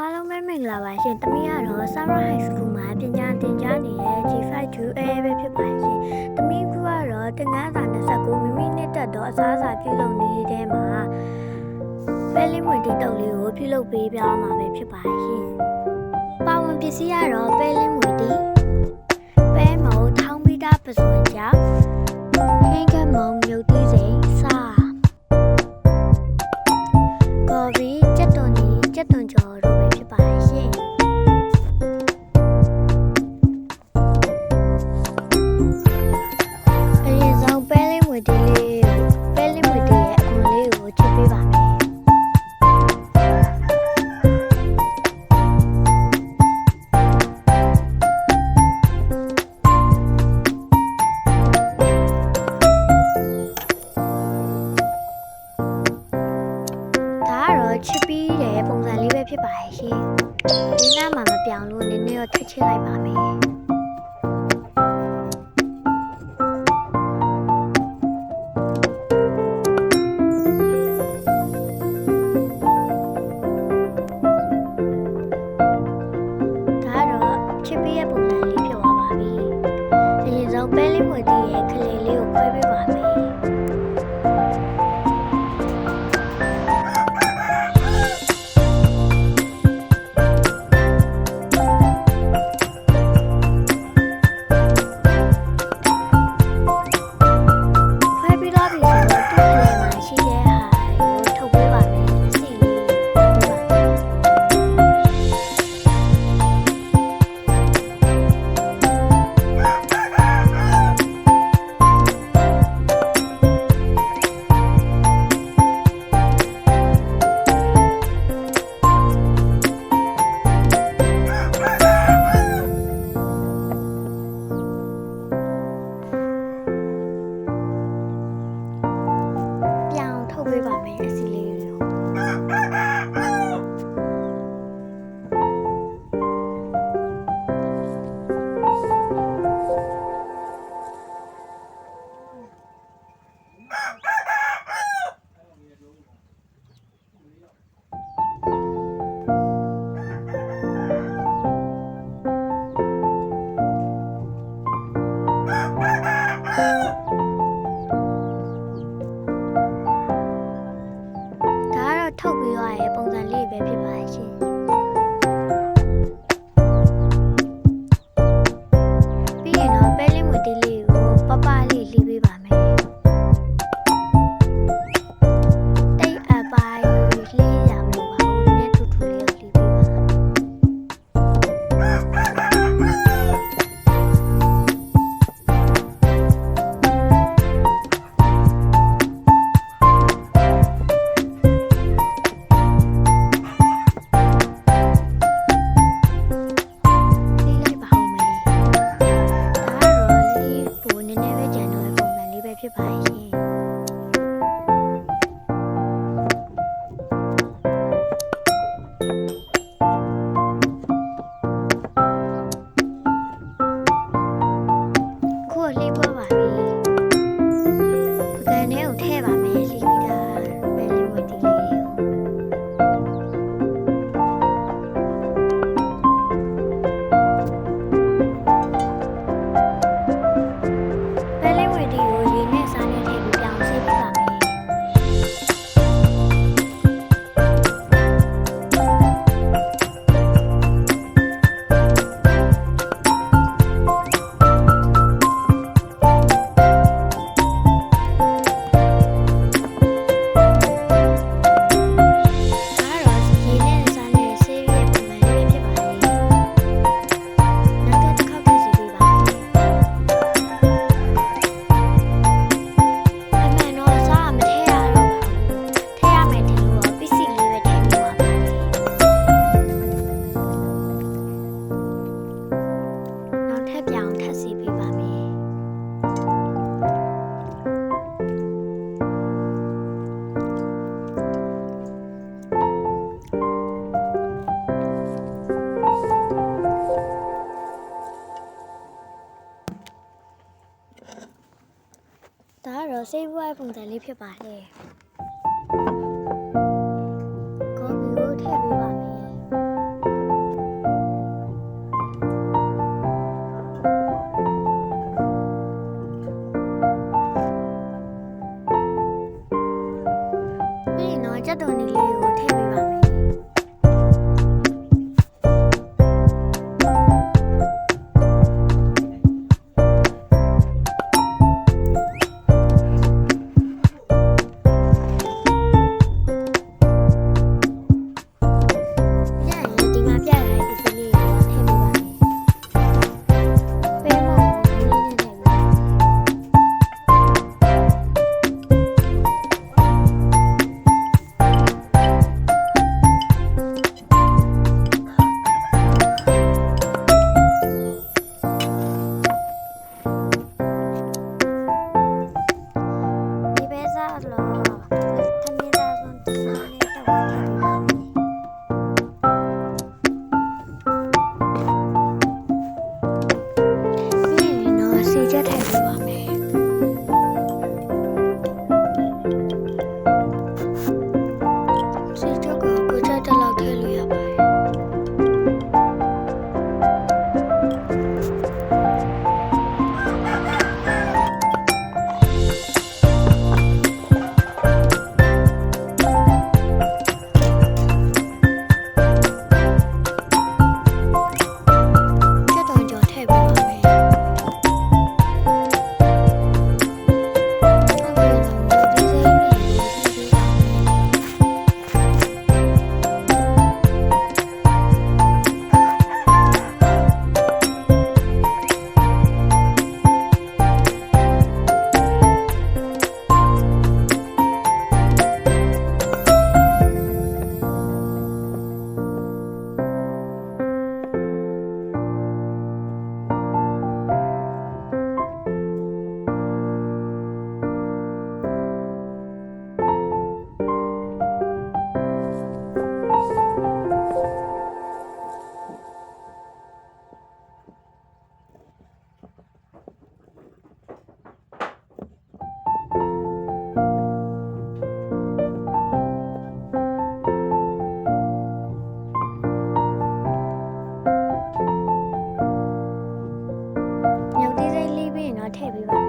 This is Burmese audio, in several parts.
အားလုံးပဲမင်္ဂလာပါရှင်။တမီးကတော့ Summer High School မှာပညာသင်ကြားနေတဲ့ G5QA ပဲဖြစ်ပါရှင်။တမီးကကတော့တင်ငန်းစာ29မိမိနဲ့တက်တော့အစားအစာပြုလုပ်နေတဲ့မှာပဲလင်းမွေတီတုပ်လေးကိုပြုလုပ်ပေးပြမှာပဲဖြစ်ပါရှင်။ပါဝင်ပစ္စည်းကတော့ပဲလင်းမွေတီ တော့ချစ်ပြီးတဲ့ပုံစံလေးပဲဖြစ်ပါရဲ့ရှင်ဒီနားမှာမပြောင်းလို့နည်းနည်းတော့ထစ်ချစ်လိုက်ပါမယ်ဒါကတော့ချစ်ပေးရဲ့ပုံစံလေးဖြစ်သွားပါပြီ။အရင်ဆုံးပဲလေးမွေတီရဲ့ခလေးလေး ခု ဒါကတော့စေးဘွားပုံစံလေးဖြစ်ပါလေကော်ဖီကိုထည့်ပေးပါမယ် Thank you.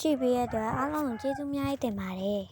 ကြည့်ပေးရတဲ့အတွက်အားလုံးကိုကျေးဇူးအများကြီးတင်ပါတယ်